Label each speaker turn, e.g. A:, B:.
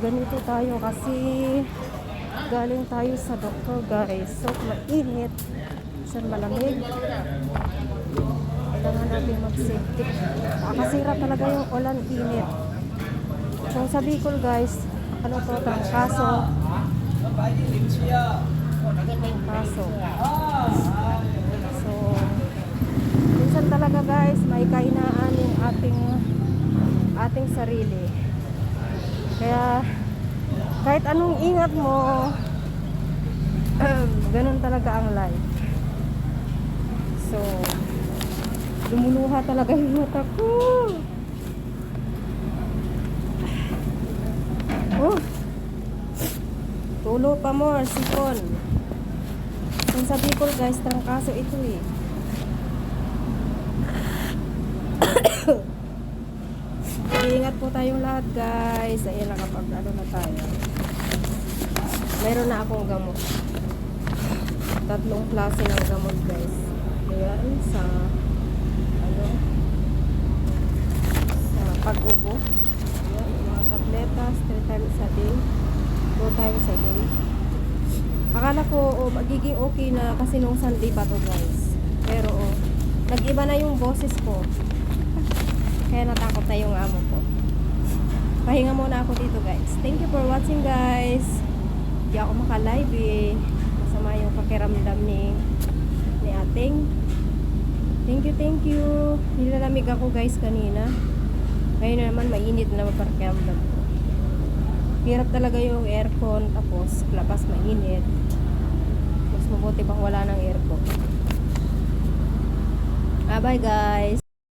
A: ganito tayo kasi galing tayo sa doktor guys. So, mainit. Saan malamig? Kailangan natin mag-safety. Nakakasira talaga yung ulan init. So, sa Bicol guys, ano to, trangkaso. Trangkaso. So, minsan talaga guys, may kainaan yung ating ating sarili. Kaya, kahit anong ingat mo, ganun talaga ang life. So, lumuluha talaga yung mata ko. Oh. Tulo pa more, sipon. Kung sa Bicol guys, trangkaso ito eh. Ingat po tayong lahat guys. Ayan nakapag ano na tayo. Meron na akong gamot. Tatlong klase ng gamot guys. Ayan sa ano sa pag-ubo. Ayan, mga tabletas, 3 times a day. 2 times a day. Akala ko oh, magiging okay na kasi nung Sunday pa to guys. Pero oh, nag-iba na yung boses ko. Kaya natakot na yung amo ko. Pahinga muna ako dito guys. Thank you for watching guys. Hindi ako maka-live eh. Masama yung pakiramdam ni ni ating. Thank you, thank you. Nilalamig ako guys kanina. Ngayon naman mainit na mapakiramdam ko. Hirap talaga yung aircon tapos labas mainit. Mas mabuti pang wala ng aircon. Ah, bye guys.